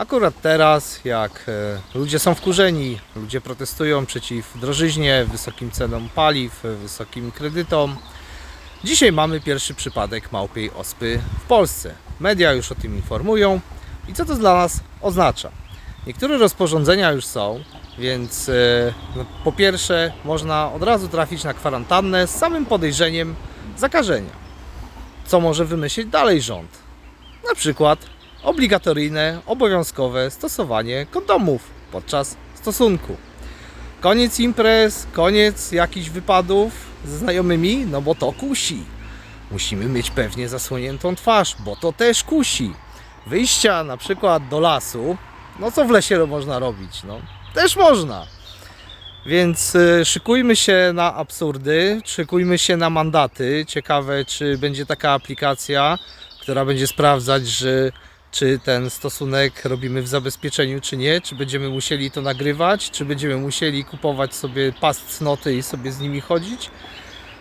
Akurat teraz, jak e, ludzie są wkurzeni, ludzie protestują przeciw drożyźnie, wysokim cenom paliw, e, wysokim kredytom. Dzisiaj mamy pierwszy przypadek małpiej ospy w Polsce. Media już o tym informują. I co to dla nas oznacza? Niektóre rozporządzenia już są, więc e, no, po pierwsze można od razu trafić na kwarantannę z samym podejrzeniem zakażenia. Co może wymyślić dalej rząd? Na przykład obligatoryjne, obowiązkowe stosowanie kondomów podczas stosunku. Koniec imprez, koniec jakichś wypadów ze znajomymi, no bo to kusi. Musimy mieć pewnie zasłoniętą twarz, bo to też kusi. Wyjścia na przykład do lasu, no co w lesie można robić? No też można. Więc y, szykujmy się na absurdy, szykujmy się na mandaty. Ciekawe, czy będzie taka aplikacja, która będzie sprawdzać, że czy ten stosunek robimy w zabezpieczeniu, czy nie, czy będziemy musieli to nagrywać, czy będziemy musieli kupować sobie pas cnoty i sobie z nimi chodzić.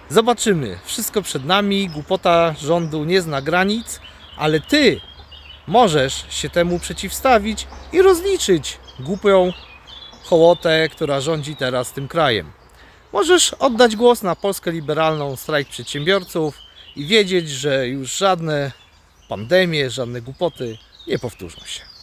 Zobaczymy. Wszystko przed nami, głupota rządu nie zna granic, ale ty możesz się temu przeciwstawić i rozliczyć głupią hołotę, która rządzi teraz tym krajem. Możesz oddać głos na Polskę Liberalną Strajk Przedsiębiorców i wiedzieć, że już żadne pandemie, żadne głupoty nie powtórzą się.